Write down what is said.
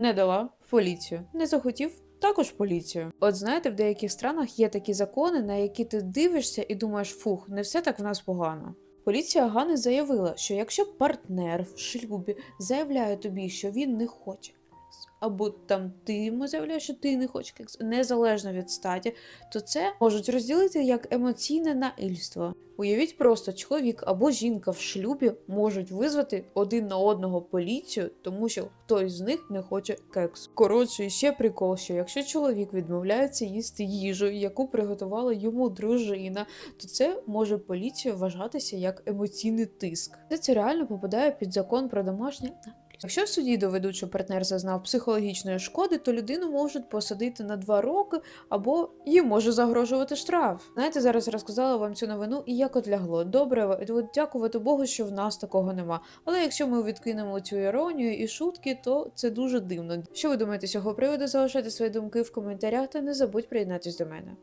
Не дала в поліцію. Не захотів. Також поліцію. От знаєте, в деяких странах є такі закони, на які ти дивишся і думаєш, фух, не все так в нас погано. Поліція Гани заявила, що якщо партнер в шлюбі заявляє тобі, що він не хоче або там ти йому заявляєш, що ти не хочеш кекс, незалежно від статі, то це можуть розділити як емоційне наїльство. Уявіть просто, чоловік або жінка в шлюбі можуть визвати один на одного поліцію, тому що хтось з них не хоче кекс. Коротше, ще прикол, що якщо чоловік відмовляється їсти їжу, яку приготувала йому дружина, то це може поліцію вважатися як емоційний тиск. Це, це реально попадає під закон про домашнє. Якщо в суді доведуть, що партнер зазнав психологічної шкоди, то людину можуть посадити на два роки або їй може загрожувати штраф. Знаєте, зараз розказала вам цю новину і як от лягло. Добре, от дякувати Богу, що в нас такого нема. Але якщо ми відкинемо цю іронію і шутки, то це дуже дивно. Що ви думаєте з цього приводу? Залишайте свої думки в коментарях та не забудь приєднатись до мене.